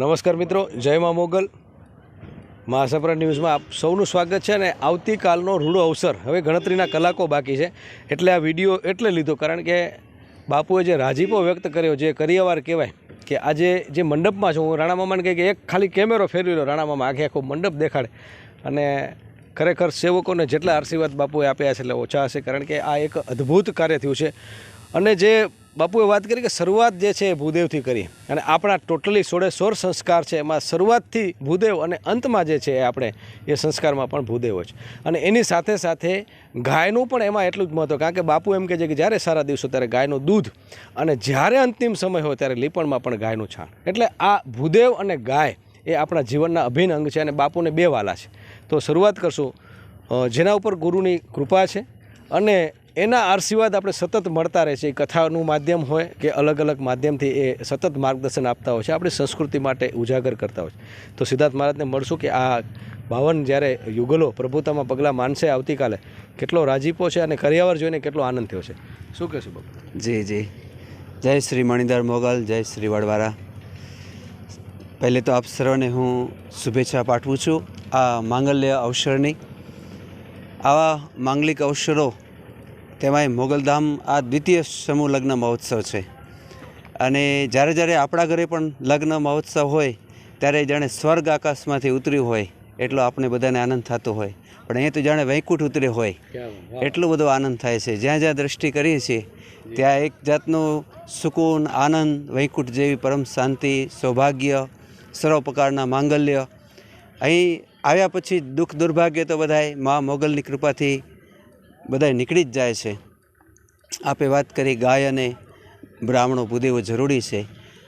નમસ્કાર મિત્રો, જય મા મોગલ. મહાસપરા ન્યૂઝમાં આપ સૌનું સ્વાગત છે અને આવતીકાલનો રૂડો અવસર. હવે ગણતરીના કલાકો બાકી છે, એટલે આ વીડિયો એટલે લીધો કારણ કે બાપુએ જે રાજીપો વ્યક્ત કર્યો, જે કરિયાવાર કહેવાય કે આજે જે મંડપમાં છું, હું રાણામામાને કહે કે એક ખાલી કેમેરો ફેરવી લો રાણામામા આખે આખો મંડપ દેખાડે. અને ખરેખર સેવકોને જેટલા આશીર્વાદ બાપુએ આપ્યા છે, એટલે ઓછા હશે કારણ કે આ એક અદ્ભુત કાર્ય થયું છે. અને જે બાપુએ વાત કરી કે શરૂઆત જે છે એ ભૂદેવથી કરી. અને આપણા ટોટલી સોળે સોળ સંસ્કાર છે, એમાં શરૂઆતથી ભૂદેવ અને અંતમાં જે છે એ આપણે એ સંસ્કારમાં પણ ભૂદેવ જ. અને એની સાથે સાથે ગાયનું પણ એમાં એટલું જ મહત્વ, કારણ કે બાપુ એમ કહે છે કે જ્યારે સારા દિવસો ત્યારે ગાયનું દૂધ અને જ્યારે અંતિમ સમય હોય ત્યારે લીપણમાં પણ ગાયનું છાણ. એટલે આ ભૂદેવ અને ગાય એ આપણા જીવનના અભિન્ન અંગ છે અને બાપુને બે વાલા છે. તો શરૂઆત કરશું જેના ઉપર ગુરુની કૃપા છે અને એના આશીર્વાદ આપણે સતત મળતા રહે છે. એ કથાનું માધ્યમ હોય કે અલગ અલગ માધ્યમથી એ સતત માર્ગદર્શન આપતા હોય છે. આપણી સંસ્કૃતિ માટે ઉજાગર કરતા હોય છે. તો સિદ્ધાર્થ મહારાજને મળશું કે આ બાવન જ્યારે યુગલો પ્રભુતામાં પગલાં માનશે આવતીકાલે, કેટલો રાજીપો છે અને કરિયાવર જોઈને કેટલો આનંદ થયો છે. શું કહેશું બાપુ? જી જી. જય શ્રી મણિધર મોગલ, જય શ્રી વડવારા. પહેલે તો આપ સર્વને હું શુભેચ્છા પાઠવું છું આ માંગલ્ય અવસરની. આવા માંગલિક અવસરો તેમાંય મોગલધામ આ દ્વિતીય સમૂહ લગ્ન મહોત્સવ છે. અને જ્યારે જ્યારે આપણા ઘરે પણ લગ્ન મહોત્સવ હોય ત્યારે જાણે સ્વર્ગ આકાશમાંથી ઉતર્યું હોય એટલો આપણે બધાને આનંદ થતો હોય. પણ અહીંયા તો જાણે વૈકુંઠ ઉતર્યો હોય. એટલો બધો આનંદ થાય છે. જ્યાં જ્યાં દ્રષ્ટિ કરીએ છીએ ત્યાં એક જાતનું સુકૂન આનંદ વૈકુંઠ જેવી પરમ શાંતિ સૌભાગ્ય સર્વ પ્રકારના માંગલ્ય. અહીં આવ્યા પછી દુઃખ દુર્ભાગ્ય તો બધાય મા મોગલની કૃપાથી બધાય નીકળી જ જાય છે. આપે વાત કરી ગાય અને બ્રાહ્મણો ભૂદેવો જરૂરી છે.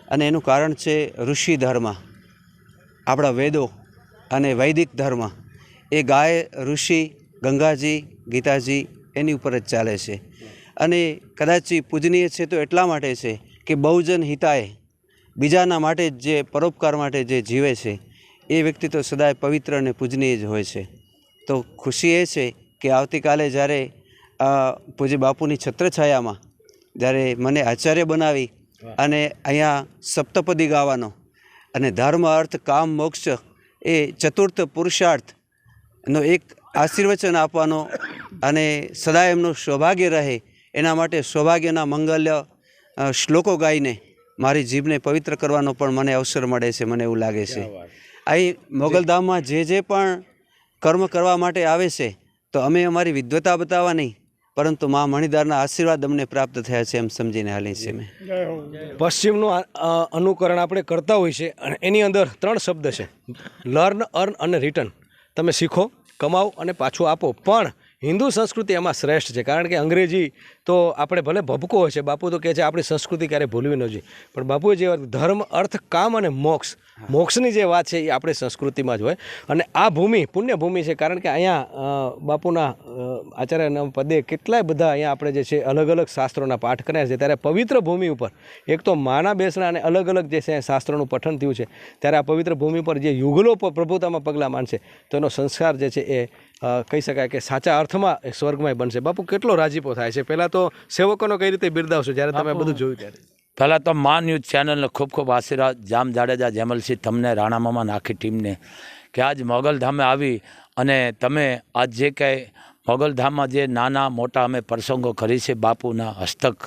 અને એનું કારણ છે ઋષિ ધર્મ. આપણા વેદો અને વૈદિક ધર્મ. એ ગાય, ઋષિ, ગંગાજી, ગીતાજી એની ઉપર જ ચાલે છે. અને કદાચ પૂજનીય છે તો એટલા માટે છે કે બહુજન હિતાય બીજાના માટે જે પરોપકાર માટે જે જીવે છે, એ વ્યક્તિ તો સદાય પવિત્ર અને પૂજનીય જ હોય છે. તો ખુશી એ છે કે આવતીકાલે જ્યારે આ પૂજ્ય બાપુની છત્રછાયામાં જ્યારે મને આચાર્ય બનાવી અને અહીંયા સપ્તપદી ગાવાનો અને ધર્મ અર્થ કામ મોક્ષ એ ચતુર્થ પુરુષાર્થ નો એક આશીર્વચન આપવાનો અને સદા એમનું સૌભાગ્ય રહે એના માટે સૌભાગ્યના મંગલ્ય શ્લોકો ગાઈને મારી જીભને પવિત્ર કરવાનો પણ મને અવસર મળે છે મને એવું લાગે છે. અહીં મોગલધામમાં જે જે પણ કર્મ કરવા માટે આવે છે તો અમે અમારી વિદ્વતા બતાવવા નહીં પરંતુ મા મણિદારના આશીર્વાદ અમને પ્રાપ્ત થયા છે એમ સમજીને હાલી છે અમે. પશ્ચિમનું અનુકરણ આપણે કરતા હોય છે અને એની અંદર ત્રણ શબ્દ છે. લર્ન અર્ન અને રિટર્ન. તમે શીખો કમાઓ અને પાછું આપો. પણ હિન્દુ સંસ્કૃતિ એમાં શ્રેષ્ઠ છે. કારણ કે અંગ્રેજી તો આપણે ભલે ભભકો હોય છે બાપુ તો કહે છે આપણી સંસ્કૃતિ ક્યારેય ભૂલવી ન જોઈએ. પણ બાપુએ જે વાત ધર્મ અર્થ કામ અને મોક્ષ મોક્ષની જે વાત છે એ આપણી સંસ્કૃતિમાં જ હોય. અને આ ભૂમિ પુણ્ય ભૂમિ છે કારણ કે અહીંયા બાપુના આચાર્યના પદે કેટલાય બધા અહીંયા આપણે જે છે અલગ અલગ શાસ્ત્રોના પાઠ કર્યા છે. ત્યારે પવિત્ર ભૂમિ ઉપર એક તો માના બેસણા અને અલગ અલગ જે છે શાસ્ત્રોનું પઠન થયું છે. ત્યારે આ પવિત્ર ભૂમિ પર જે યુગલો પર પ્રભુતામાં પગલાં માનશે તો એનો સંસ્કાર જે છે એ કહી શકાય કે સાચા અર્થમાં એ સ્વર્ગમય બનશે. બાપુ કેટલો રાજીપો થાય છે? પહેલાં તો સેવકોનો કઈ રીતે બિરદાવશો? જ્યારે તમે બધું જોયું ત્યારે. પહેલાં તો મા ન્યૂઝ ચેનલને ખૂબ ખૂબ આશીર્વાદ. જામ જાડેજા જેમલસિંહ તમને રાણા મામા આખી ટીમને કે આજ મોગલધામે આવી અને તમે આજ જે કાંઈ મોગલધામમાં જે નાના મોટા અમે પ્રસંગો કરી છે બાપુના હસ્તક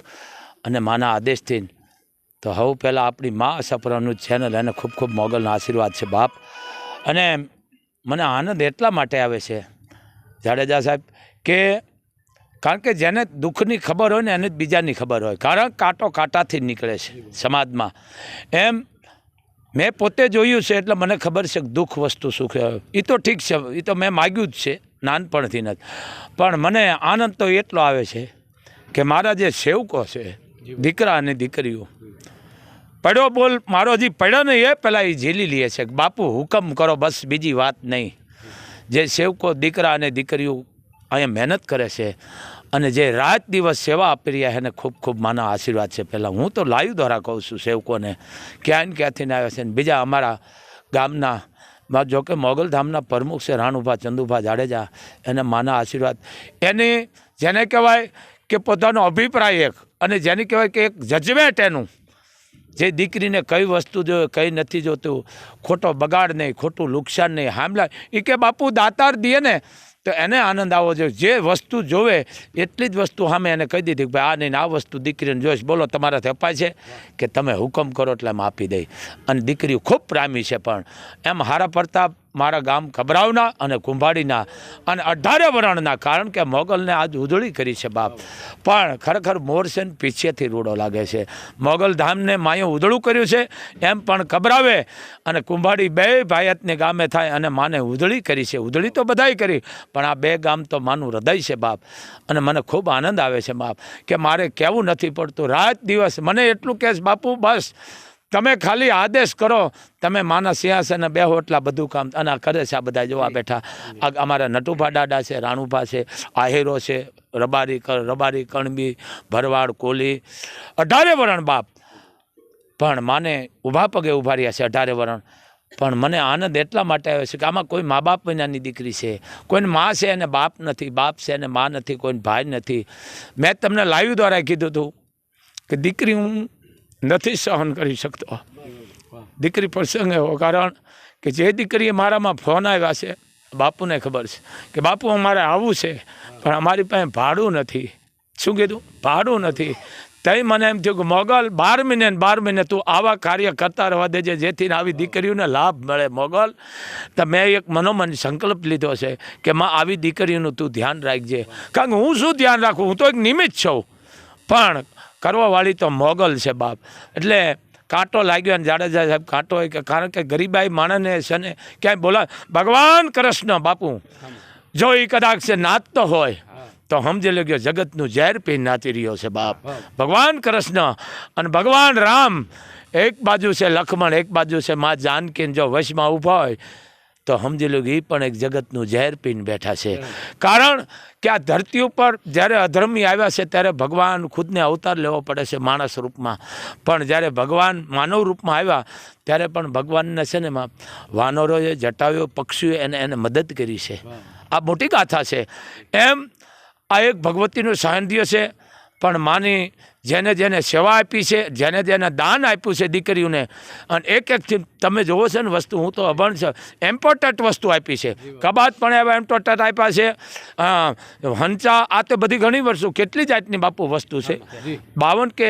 અને માના આદેશથી. તો હવે પહેલાં આપણી મા સપરાનું ચેનલ એને ખૂબ ખૂબ મોગલના આશીર્વાદ છે બાપ. અને મને આનંદ એટલા માટે આવે છે જાડેજા સાહેબ કે કારણ કે જેને દુઃખની ખબર હોય ને એને જ બીજાની ખબર હોય. કારણ કાંટો કાંટાથી જ નીકળે છે સમાજમાં. એમ મેં પોતે જોયું છે એટલે મને ખબર છે કે દુઃખ વસ્તુ સુખ એ તો ઠીક છે એ તો મેં માગ્યું જ છે, નાનપણથી જ. પણ મને આનંદ તો એટલો આવે છે કે મારા જે સેવકો છે, દીકરા અને દીકરીઓ, પડ્યો બોલ, મારો હજી પડ્યો નહીં એ પહેલાં એ ઝીલી લે છે બાપુ, હુકમ કરો, બસ બીજી વાત નહીં. જે સેવકો, દીકરા અને દીકરીઓ અહીંયા મહેનત કરે છે અને જે રાત દિવસ સેવા આપી રહ્યા એને ખૂબ ખૂબ માના આશીર્વાદ છે. પહેલાં હું તો લાઈવ દ્વારા કહું છું સેવકોને ક્યાં ને ક્યાંથી આવ્યા છે. ને બીજા અમારા ગામના જોકે મોગલધામના પ્રમુખ છે રાણુભા ચંદુભા જાડેજા, એને માના આશીર્વાદ. એની જેને કહેવાય કે પોતાનો અભિપ્રાય એક અને જેને કહેવાય કે એક જજમેન્ટ એનું. જે દીકરીને કઈ વસ્તુ જોઈએ કઈ નથી જોતું, ખોટો બગાડ નહીં, ખોટું નુકસાન નહીં, હામલા એ કે બાપુ દાતાર દે ને તો એને આનંદ આવવો જોઈએ. જે વસ્તુ જોવે, એટલી જ વસ્તુ સામે એને કહી દીધી કે ભાઈ, આ નહીં, આ વસ્તુ દીકરીને જોઈશ. બોલો, તમારાથી અપાય છે કે તમે હુકમ કરો એટલે એમ આપી દઈ. અને દીકરીઓ ખૂબ પ્રામી છે પણ. એમ હારા પડતા મારા ગામ ખબરાવના અને કુંભાડીના અને અઢારે વરણના, કારણ કે મોગલને આજ ઉધળી કરી છે બાપ. પણ ખરેખર મોરસેન પીછેથી રૂડો લાગે છે. મોગલ ધામને માએ ઉધળું કર્યું છે, એમ પણ ખબરાવે. અને કુંભાડી બે ભાયતને ગામે થાય અને માને ઉધળી કરી છે. ઉધળી તો બધાય કરી, પણ આ બે ગામ તો માનું હૃદય છે બાપ. અને મને ખૂબ આનંદ આવે છે બાપ, કે મારે કહેવું નથી પડતું. રાત દિવસ મને એટલું કહેશ, બાપુ, બસ. તમે ખાલી આદેશ કરો તમે માના સિંહાસને બેહો હોટલા બધું કામ. અને કરે છે આ બધા જોવા બેઠા. અમારા નટુભા દાદા છે રાણુભા છે આહેરો છે રબારી રબારી કણબી ભરવાડ કોલી અઢારે વરણ બાપ. પણ માને ઊભા પગે ઊભા રહ્યા છે અઢારે વરણ. પણ મને આનંદ એટલા માટે આવ્યો છે કે આમાં કોઈ મા બાપ વિનાની દીકરી છે. કોઈને મા છે અને બાપ નથી બાપ છે અને મા નથી કોઈને ભાઈ નથી. મેં તમને લાઈવ દ્વારા કીધું હતું કે દીકરી હું નથી સહન કરી શકતો. દીકરી પ્રસંગ એવો કારણ કે જે દીકરીએ મારામાં ફોન આવ્યા છે, બાપુને ખબર છે કે બાપુ અમારે આવવું છે, પણ અમારી પાસે ભાડું નથી. શું કીધું? ભાડું નથી. તઈ મને એમ થયું કે મોગલ, બાર મહિને બાર મહિને તું આવા કાર્ય કરતા રહેવા દેજે, જેથી આવી દીકરીઓને લાભ મળે. મોગલ, તો મેં એક મનોમન સંકલ્પ લીધો છે કે માં, આવી દીકરીઓનું તું ધ્યાન રાખજે. કારણ કે હું શું ધ્યાન રાખું? હું તો એક નિમિત્ત છું. પણ કરવાવાળી તો મોગલ છે બાપ. એટલે કાંટો લાગ્યો અને જાડેજા સાહેબ કાંટો હોય કે કારણ કે ગરીબાઈ માણસને છે ને ક્યાંય બોલા, ભગવાન કૃષ્ણ, બાપુ, જો એ કદાચ છે નાચતો હોય, તો સમજી લેજો જગતનું ઝેર પી નાચી રહ્યો છે બાપ. ભગવાન કૃષ્ણ અને ભગવાન રામ, એક બાજુ છે લક્ષ્મણ, એક બાજુ છે મા જાનકીન જો વશમાં ઊભા હોય તો સમજી લો એ પણ એક જગતનું ઝેર પીને બેઠા છે. કારણ કે આ ધરતી ઉપર જ્યારે અધર્મી આવ્યા છે ત્યારે ભગવાન ખુદને અવતાર લેવો પડે છે માણસ રૂપમાં. પણ જ્યારે ભગવાન માનવ રૂપમાં આવ્યા ત્યારે પણ ભગવાનને છે ને વાનરોએ જટાવ્યો પક્ષીઓએ એને એને મદદ કરી છે. આ મોટી ગાથા છે. એમ આ એક ભગવતીનું સાંધ્ય છે. પણ માની જેને જેને સેવા આપી છે જેને જેને દાન આપ્યું છે દીકરીઓને અને એક એકથી તમે જોવો છો ને વસ્તુ હું તો અભણ છું ઇમ્પોર્ટન્ટ વસ્તુ આપી છે. કબાટ પણ એવા ઇમ્પોર્ટન્ટ આપ્યા છે. હંચા આ તો બધી ઘણી વસ્તુ કેટલી જાતની બાપુ વસ્તુ છે. બાવન કે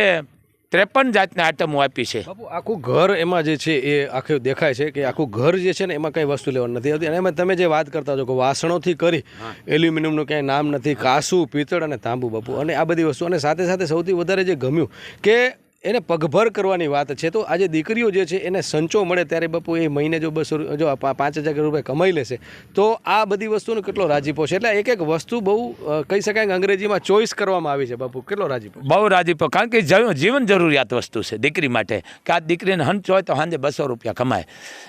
ત્રેપન જાતના આઈટમો આપી છે. બાપુ આખું ઘર એમાં જે છે એ આખું દેખાય છે કે આખું ઘર જે છે ને એમાં કઈ વસ્તુ લેવાની નથી આવતી. અને એમાં તમે જે વાત કરતા છો કે વાસણોથી કરી એલ્યુમિનિયમનું ક્યાંય નામ નથી કાસું પિત્તળ અને તાંબુ બાપુ. અને આ બધી વસ્તુ અને સાથે સાથે સૌથી વધારે જે ગમ્યું કે એને પગભર કરવાની વાત છે. તો આજે દીકરીઓ જે છે, એને સંચો મળે ત્યારે બાપુ એ મહિને જો બસો જો પાંચ હજાર રૂપિયા કમાઈ લેશે. તો આ બધી વસ્તુનો કેટલો રાજીપો છે? એટલે એક એક વસ્તુ બહુ કહી શકાય કે અંગ્રેજીમાં ચોઈસ કરવામાં આવી છે બાપુ. કેટલો રાજીપો? બહુ રાજીપો. કારણ કે જીવન જરૂરિયાત વસ્તુ છે દીકરી માટે. કે આ દીકરીને હંચ હોય તો સાંજે બસો રૂપિયા કમાય.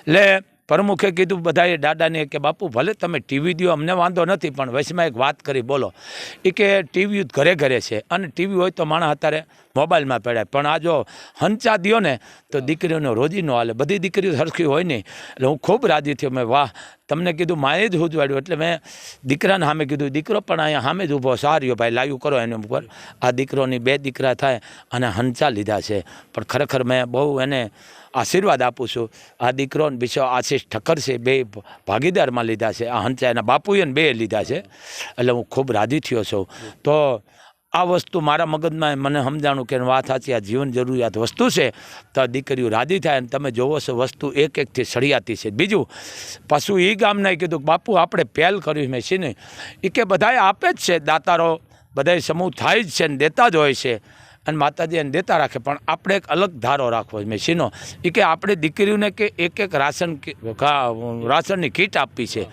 એટલે પ્રમુખે કીધું બધાએ દાદાને કે, બાપુ, ભલે તમે ટીવી દો અમને વાંધો નથી, પણ વચમાં એક વાત કરી, બોલો. એ કે ટીવી ઘરે ઘરે છે, અને ટીવી હોય તો માણસ અત્યારે મોબાઈલમાં પડાય. પણ આ જો હંચા દ્યો ને, તો દીકરીઓનો રોજી ન હાલે. બધી દીકરીઓ સરખી હોય નહીં. એટલે હું ખૂબ રાજી થયો. મેં, વાહ, તમને કીધું માએ જ ઉજવાડ્યું. એટલે મેં દીકરાને સામે કીધું, દીકરો પણ અહીંયા સામે જ ઊભો સાર્યો ભાઈ, લાવ્યું કરો એની ઉપર. આ દીકરોની બે દીકરા થાય અને હંચા લીધા છે. પણ ખરેખર મેં બહુ એને આશીર્વાદ આપું છું. આ દીકરો ને બીજો આશીષ ઠક્કર છે, બે ભાગીદારમાં લીધા છે. આ હંચા એના બાપુએ બે લીધા છે. એટલે હું ખૂબ રાજી થયો છું. તો આ વસ્તુ મારા મગજમાં મને સમજાણું કે વાત સાચી, આ જીવન જરૂરિયાત વસ્તુ છે. તો દીકરીઓ રાજી થાય અને તમે જોવો છો, વસ્તુ એક એકથી સળિયાતી છે. બીજું, પાછું એ ગામનાએ કીધું કે બાપુ, આપણે પહેલ કર્યું મેં છે ને. એ કે બધાએ આપે જ છે, દાતારો. બધાય સમૂહ થાય જ છે ને, દેતા જ હોય છે. અને માતાજી એને દેતા રાખે, પણ આપણે એક અલગ ધારો રાખવો મેં શીનો એ કે આપણે દીકરીઓને કે એક એક રાશન રાશનની કીટ આપવી છે.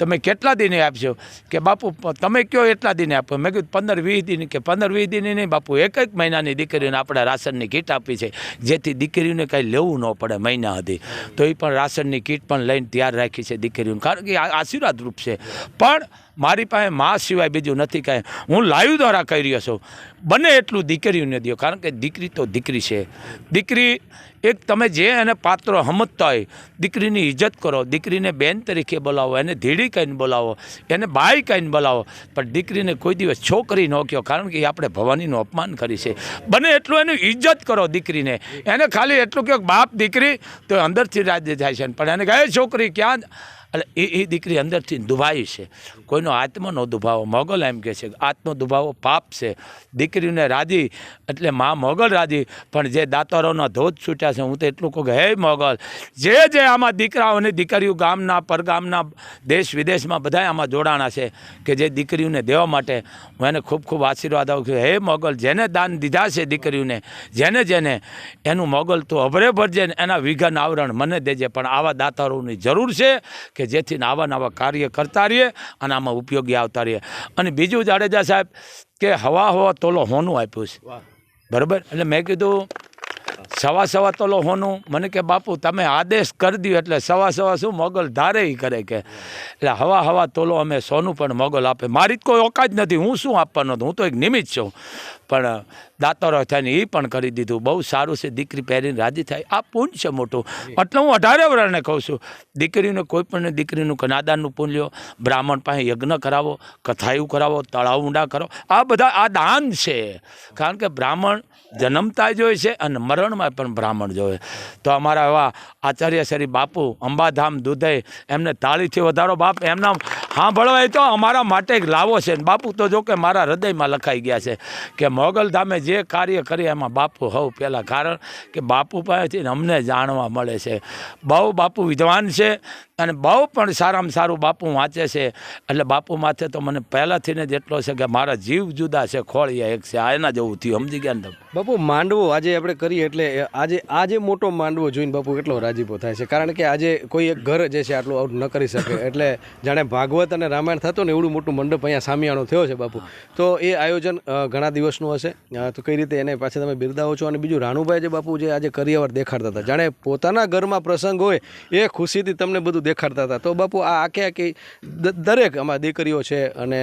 તમે કેટલા દિને આપશો કે બાપુ તમે કયો એટલા દિને આપો? મેં કીધું, પંદર વીસ દિન, કે પંદર વીસ દિન નહીં, બાપુ, એક એક મહિનાની દીકરીઓને આપણે રાશનની કીટ આપી છે, જેથી દીકરીઓને કાંઈ લેવું ન પડે મહિના સુધી. તો એ પણ રાશનની કીટ પણ લઈને તૈયાર રાખી છે દીકરીઓને. કારણ કે આ આશીર્વાદ રૂપ છે. પણ મારી પાસે મા સિવાય બીજું નથી કાંઈ. હું લાઈવ દ્વારા કહી રહ્યો છું. બને એટલું દીકરીઓને દો કારણ કે દીકરી તો દીકરી છે. દીકરી એક તમે જે એને પાત્રો સમજતા હોય, દીકરીની ઇજ્જત કરો. દીકરીને બેન તરીકે બોલાવો, એને ધીડી કહીને બોલાવો, એને બાઈ કહીને બોલાવો. પણ દીકરીને કોઈ દિવસ છોકરી ન કહો, કારણ કે એ આપણે ભવાનીનું અપમાન કરી છે. બને એટલું એનું ઇજ્જત કરો દીકરીને. એને ખાલી એટલું કહો બાપ દીકરી, તો અંદરથી રાજ્ય થાય છે. પણ એને કહે છોકરી, ક્યાં એટલે એ એ દીકરી અંદરથી દુભાઈ છે. કોઈનો આત્મનો દુભાવો મોગલ એમ કહે છે. આત્મ દુભાવો પાપ છે. દીકરીને રાજી, એટલે મા મોગલ રાજી, પણ જે દાતારોના ધોધ છૂટ્યા છે, હું તો એટલું કહું હે મોગલ, જે જે આમાં દીકરાઓ અને દીકરીઓ ગામના, પરગામના, દેશ વિદેશમાં બધા આમાં જોડાણા છે, કે જે દીકરીઓને દેવા માટે હું એને ખૂબ ખૂબ આશીર્વાદ આવું છું. હે મોગલ, જેને દાન દીધા છે દીકરીઓને, જેને જેને, એનું મોગલ તો અભરે ભરજે એના વિઘન આવરણ મને દેજે, પણ આવા દાતારોની જરૂર છે કે જેથી આવા નવા કાર્ય કરતા રહીએ અને આમાં ઉપયોગી આવતા રહીએ. અને બીજું જાડેજા સાહેબ કે હવા હવા તોલો હોનું આપ્યું છે. બરાબર? એટલે મેં કીધું સવા સવા તોલો હોનું. મને કે બાપુ તમે આદેશ કરી દો એટલે સવા સવા શું મોગલ ધારે એ કરે કે? એટલે હવા હવા તોલો અમે સોનું પણ મોગલ આપે. મારી જ કોઈ ઓકાત નથી. હું શું આપવાનો? હું તો એક નિમિત્ત છું. પણ દાતારો થઈને એ પણ કરી દીધું. બહુ સારું છે દીકરી પહેરીને રાજી થાય. આ પૂન છે મોટું. એટલે હું અઢારે વર્ષને કહું છું દીકરીને કોઈ પણ દીકરીનું કનાદાનનું પૂન લ્યો બ્રાહ્મણ પાસે યજ્ઞ કરાવો કથાયું કરાવો તળાવ ઊંડા કરો. આ બધા આ દાન છે. કારણ કે બ્રાહ્મણ જન્મતા જોઈએ છે અને મરણમાં પણ બ્રાહ્મણ જોવે તો અમારા એવા આચાર્ય શ્રી બાપુ અંબાધામ દુધઈ એમને તાળીથી વધારો બાપ. એમના સાંભળવાય તો અમારા માટે એક લાવો છે. ને બાપુ તો જો કે મારા હૃદયમાં લખાઈ ગયા છે કે મોગલધામે જે કાર્ય કરે એમાં બાપુ હવ પહેલાં કારણ કે બાપુ પાસેથી અમને જાણવા મળે છે. બહુ બાપુ વિદ્વાન છે. અને બહુ પણ સારામાં સારું બાપુ વાંચે છે. એટલે બાપુ માથે તો મને પહેલાંથી ને જ એટલો છે કે મારા જીવ જુદા છે, ખોળિયા એક છે, આ એના જેવું થયું, સમજી ગયા ને તમે? બાપુ, માંડવો આજે આપણે કરીએ એટલે આજે આજે મોટો માંડવો જોઈને બાપુ કેટલો રાજીપો થાય છે. કારણ કે આજે કોઈ એક ઘર જે છે આટલું આવું ન કરી શકે. એટલે જાણે ભાગવત અને રામાયણ થતું ને એવડું મોટું મંડપ અહીંયા સામિયાણો થયો છે બાપુ. તો એ આયોજન ઘણા દિવસનું હશે. તો કઈ રીતે એને પાછળ તમે બિરદાવો છો? અને બીજું રાણુભાઈ જે બાપુ જે આજે કરિયાવર દેખાડતા હતા, જાણે પોતાના ઘરમાં પ્રસંગ હોય એ ખુશીથી તમને બધું દેખાડતા હતા. તો બાપુ આ આખે આખી દરેક આમાં દીકરીઓ છે અને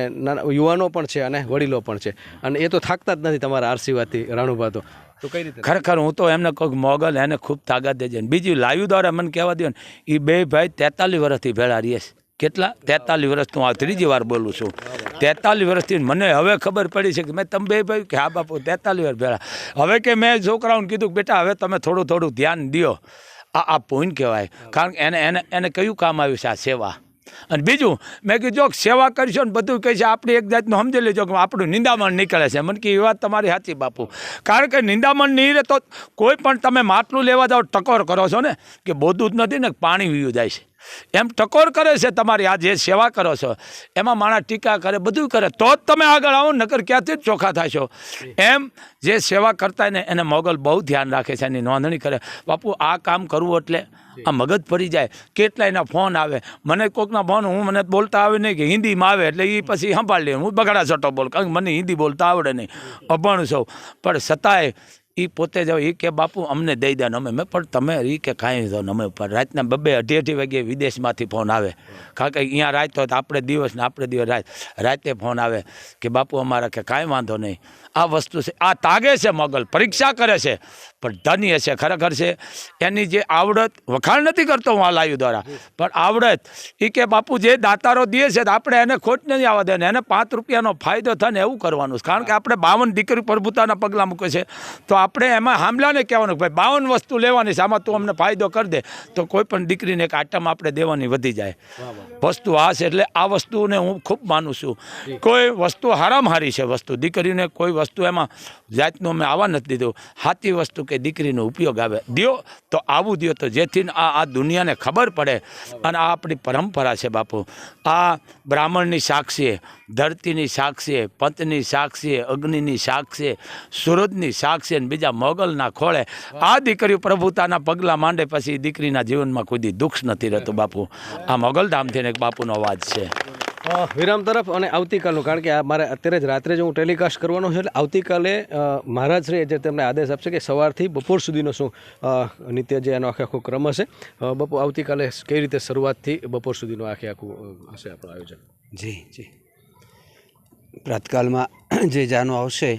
યુવાનો પણ છે અને વડીલો પણ છે. અને એ તો થાકતા જ નથી તમારા આશીર્વાદથી રાણુભા તો. તો કઈ રીતે? ખરેખર હું તો એમને કહું મોગલ, એને ખૂબ તાકાત દેજે બીજું લાઈવ દ્વારા મને કહેવા દો ને એ બે ભાઈ તેતાલીસ વર્ષથી ભેળા રહીએ છે. કેટલા? તેતાલીસ વર્ષથી હું આ ત્રીજી વાર બોલું છું. તેતાલીસ વર્ષથી મને હવે ખબર પડી છે કે મેં તમે બે ભાઈ કે હા બાપુ, તેતાલીસ વર્ષ ભેળા. હવે કે મેં છોકરાઓને કીધું કે બેટા, હવે તમે થોડું થોડું ધ્યાન દ્યો. આ આ પૂન કહેવાય. કારણ કે એને એને એને કયું કામ આવ્યું છે આ સેવા? અને બીજું, મેં કીધું જો સેવા કરશો ને બધું કહે છે, આપણે એક જાતનું સમજી લેજો કે આપણું નિંદામણ નીકળે છે. મને કે, એ વાત તમારી સાચી બાપુ. કારણ કે નિંદામણ નહીં રહે તો કોઈ પણ તમે માટલું લેવા જાઓ, ટકોર કરો છો ને, કે બોધું જ નથી ને પાણી વીયું જાય છે. એમ ટકોર કરે છે તમારી આ જે સેવા કરો છો, એમાં માણસ ટીકા કરે, બધું કરે, તો જ તમે આગળ આવો, નકર ક્યાંથી જ ચોખ્ખા થશો. એમ જે સેવા કરતા ને એને મોગલ બહુ ધ્યાન રાખે છે, એની નોંધણી કરે. બાપુ, આ કામ કરવું એટલે આ મગજ પડી જાય. કેટલા એના ફોન આવે. મને કોકના ફોન હું મને બોલતા આવે નહીં કે હિન્દીમાં આવે, એટલે એ પછી સંભાળી હું બગડા છોટો બોલ, કારણ કે મને હિન્દી બોલતા આવડે નહીં. અભણ સૌ પણ છતાંય એ પોતે જાવ એ કે, બાપુ, અમને દઈ દે અમે. મેં પણ તમે એ કે, કાંઈ દો અમે પણ રાતના બબે અઢી અઢી વાગે વિદેશમાંથી ફોન આવે. કારણ કે અહીંયા રાત હોય તો આપણે દિવસ ને આપણે દિવસ રાત, રાતે ફોન આવે કે, બાપુ, અમારા કે કાંઈ વાંધો નહીં. આ વસ્તુ છે. આ તાગે છે મોગલ પરીક્ષા કરે છે. પણ ધન્ય છે ખરેખર છે. એની જે આવડત વખાણ નથી કરતો હું આ લાઈવ દ્વારા. પણ આવડત એ કે બાપુ જે દાતારો દે છે તો આપણે એને ખોટ નથી આવવા દે એને પાંચ રૂપિયાનો ફાયદો થાય ને એવું કરવાનું છે. કારણ કે આપણે બાવન દીકરી પ્રભુતાના પગલાં મૂકે છે. તો આપણે એમાં હામલાને કહેવાનું કે ભાઈ બાવન વસ્તુ લેવાની છે. આમાં તું અમને ફાયદો કરી દે. તો કોઈ પણ દીકરીને એક આઈટમ આપણે દેવાની વધી જાય. વસ્તુ આ છે. એટલે આ વસ્તુને હું ખૂબ માનું છું. કોઈ વસ્તુ હારામ હારી છે વસ્તુ. દીકરીને કોઈ વસ્તુ એમાં જાતનું અમે આવવા નથી દીધું. સાચી વસ્તુ કે દીકરીનો ઉપયોગ આવે. દ્યો, તો આવું દ્યો, તો જેથી આ આ દુનિયાને ખબર પડે. અને આ આપણી પરંપરા છે બાપુ. આ બ્રાહ્મણની સાક્ષીએ ધરતીની સાક્ષીએ પંતની સાક્ષીએ અગ્નિની સાક્ષીએ સુરજની સાક્ષીએ અને બીજા મોગલના ખોળે. આ દીકરીઓ પ્રભુતાના પગલાં માંડે પછી દીકરીના જીવનમાં કોઈ દુઃખ નથી રહેતું બાપુ. આ મોગલધામથી એક બાપુનો અવાજ છે. વિરામ તરફ અને આવતીકાલનું કારણ કે આ મારે અત્યારે જ રાત્રે જ હું ટેલિકાસ્ટ કરવાનો છે એટલે આવતીકાલે મહારાજ શ્રી જે તેમને આદેશ આપશે કે સવારથી બપોર સુધીનો શું નિત્ય જે એનો આખે આખો ક્રમ હશે બપોર આવતીકાલે કઈ રીતે શરૂઆતથી બપોર સુધીનું આખે આખું હશે આપણું આયોજન? જી જી. પ્રાતકાલમાં જે જાનો આવશે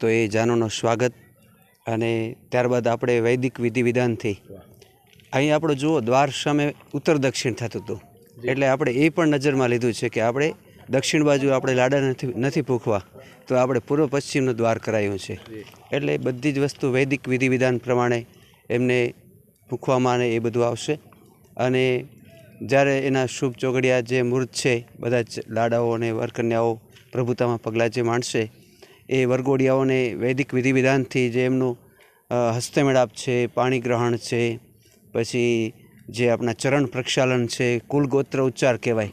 તો એ જાનોનું સ્વાગત અને ત્યારબાદ આપણે વૈદિક વિધિ વિધાનથી. અહીં આપણે જુઓ દ્વાર સામે ઉત્તર દક્ષિણ થતું હતું. એટલે આપણે એ પણ નજરમાં લીધું છે કે આપણે દક્ષિણ બાજુ આપણે લાડા નથી નથી પૂખવા તો આપણે પૂર્વ પશ્ચિમનો દ્વાર કરાયું છે. એટલે બધી જ વસ્તુ વૈદિક વિધિ વિધાન પ્રમાણે એમને પૂખવામાં અને એ બધું આવશે. અને જ્યારે એના શુભ ચોગડિયા જે મૂર્ત છે બધા જ લાડાઓ અને વરકન્યાઓ પ્રભુતામાં પગલાં જે માણશે એ વરગોડિયાઓને વૈદિક વિધિ વિધાનથી જે એમનું હસ્તમેળાપ છે પાણી ગ્રહણ છે પછી જે આપણા ચરણ પ્રક્ષાલન છે કુલ ગોત્ર ઉચ્ચાર કહેવાય.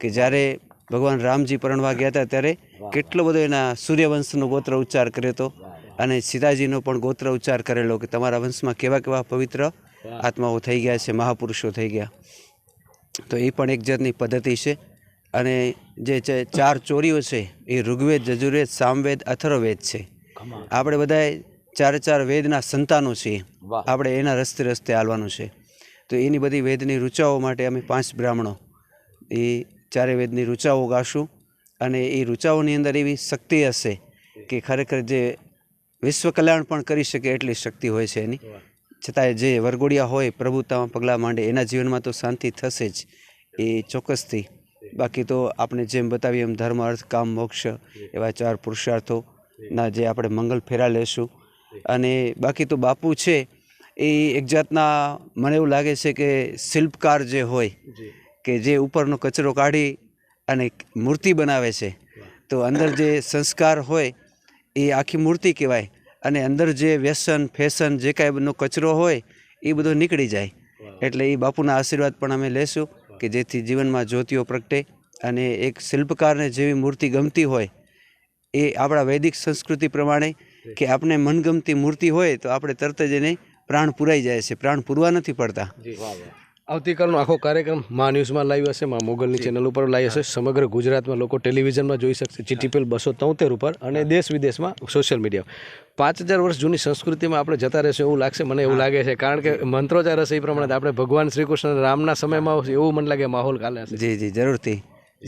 કે જ્યારે ભગવાન રામજી પરણવા ગયા હતા ત્યારે કેટલો બધો એના સૂર્યવંશનો ગોત્ર ઉચ્ચાર કર્યો હતો અને સીતાજીનો પણ ગોત્ર ઉચ્ચાર કરેલો કે તમારા વંશમાં કેવા કેવા પવિત્ર આત્માઓ થઈ ગયા છે મહાપુરુષો થઈ ગયા. તો એ પણ એક જાતની પદ્ધતિ છે અને જે છે ચાર ચોરીઓ છે એ ઋગ્વેદ યજુર્વેદ સામવેદ અથર્વવેદ છે. આપણે બધાએ ચારે ચાર વેદના સંતાનો છીએ. આપણે એના રસ્તે રસ્તે હાલવાનું છે. તો એની બધી વેદની ઋચાઓ માટે અમે પાંચ બ્રાહ્મણો. એ ચારે વેદની ઋચાઓ ગાશું અને એ ઋચાઓની અંદર એવી શક્તિ હશે કે ખરેખર જે વિશ્વ કલ્યાણ પણ કરી શકે એટલી શક્તિ હોય છે એની. છતાંય જે વરઘોડિયા હોય પ્રભુતામાં પગલાં માંડે, એના જીવનમાં તો શાંતિ થશે જ. એ ચોક્કસથી. બાકી તો આપણે જેમ બતાવીએ એમ ધર્મ, અર્થ, કામ, મોક્ષ એવા ચાર પુરુષાર્થોના જે આપણે મંગલ ફેરા લેશું. અને બાકી તો બાપુ છે એ એક જાતના મને એવું લાગે છે કે શિલ્પકાર જે હોય કે જે ઉપરનો કચરો કાઢી અને મૂર્તિ બનાવે છે. તો અંદર જે સંસ્કાર હોય એ આખી મૂર્તિ કહેવાય અને અંદર જે વ્યસન ફેશન જે કાંઈ બધો કચરો હોય એ બધો નીકળી જાય. એટલે એ બાપુના આશીર્વાદ પણ અમે લેશું કે જેથી જીવનમાં જ્યોતિઓ પ્રગટે અને એક શિલ્પકારને જેવી મૂર્તિ ગમતી હોય એ આપણા વૈદિક સંસ્કૃતિ પ્રમાણે કે આપણે મનગમતી મૂર્તિ હોય તો આપણે તરત જ એને પ્રાણ પુરાઈ જાય છે પ્રાણ પૂરવા નથી પડતા. આવતીકાલનો આખો કાર્યક્રમ મા ન્યૂઝમાં લાઈવ હશે મા મોગલની ચેનલ ઉપર લાઈવ હશે. સમગ્ર ગુજરાતમાં લોકો ટેલિવિઝનમાં જોઈ શકશે. જીટીપીએલ બસો તોતેર ઉપર અને દેશ વિદેશમાં સોશિયલ મીડિયા પાંચ હજાર વર્ષ જૂની સંસ્કૃતિમાં આપણે જતા રહેશે એવું લાગશે મને એવું લાગે છે. કારણ કે મંત્રોચ્ચાર હશે એ પ્રમાણે આપણે ભગવાન શ્રી કૃષ્ણ રામના સમયમાં એવું મને લાગે માહોલ કાલે હશે. જી જી જરૂરથી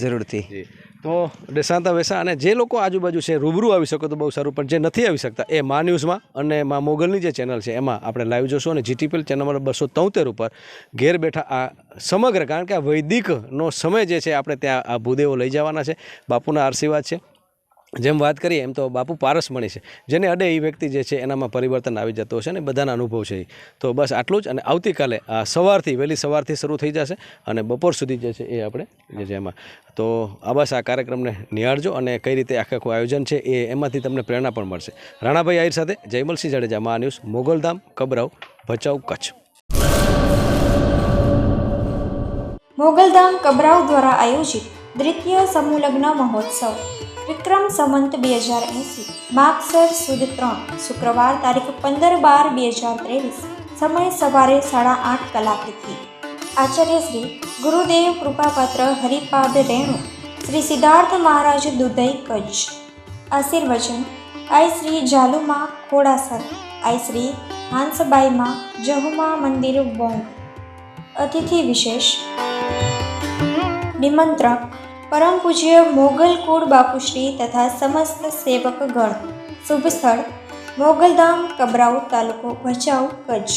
જરૂરથી. તો ડેસાંતા વેસા અને જે લોકો આજુબાજુ છે, રૂબરૂ આવી શકો તો બહુ સારું, પણ જે નથી આવી શકતા એ મા ન્યૂઝમાં અને મા મોગલની જે ચેનલ છે, એમાં આપણે લાઈવ જોશું અને જીટીપીએલ ચેનલ નંબર બસો તોતેર ઉપર ઘેર બેઠા આ સમગ્ર, કારણ કે આ વૈદિકનો સમય જે છે, આપણે ત્યાં આ ભૂદેવો લઈ જવાના છે. બાપુના આશીર્વાદ છે. જેમ વાત કરીએ, એમ તો બાપુ પારસમણી છે. જેને અડે એ વ્યક્તિ જે છે, એનામાં પરિવર્તન આવી જતો હશે અને બધાના અનુભવ છે. તો બસ આટલું જ અને આવતીકાલે સવારથી, વહેલી સવારથી શરૂ થઈ જશે અને બપોર સુધી જે છે એ આપણે જે છે એમાં. તો આ બસ આ કાર્યક્રમને નિહાળજો અને કઈ રીતે આખે આખું આયોજન છે એ એમાંથી તમને પ્રેરણા પણ મળશે. રાણાભાઈ આહિર સાથે જયમલસિંહ જાડેજા મા ન્યૂઝ મોગલધામ કબરાવ, ભચાઉ, કચ્છ. મોગલધામ કબરાવ દ્વારા આયોજિત દ્વિતીય સમૂહલગ્ન મહોત્સવ. વિક્રમ સંવંત બે હજાર એંસી, માગસર સુદ ત્રણ, શુક્રવાર તારીખ પંદર બાર બે હજાર ત્રેવીસ, સમય સવારે સાડા આઠ કલાકેથી આચાર્ય શ્રી ગુરુદેવ કૃપાપાત્ર હરિપાદ રેણુ, શ્રી સિદ્ધાર્થ મહારાજ દુધઈ કચ્છ. આશીર્વચન આઈ શ્રી જાલુમા ખોડાસર, આઈ શ્રી હાંસબાઈમાં જહુમા મંદિર બોંગ. અતિથિ વિશેષ, નિમંત્રક પરમ પૂજ્ય મોગલ કુળ બાપુશ્રી તથા સમસ્ત સેવકગણ શુભ સ્થળ, મોગલધામ, કબરાઉ તાલુકો ભચાઉ, કચ્છ.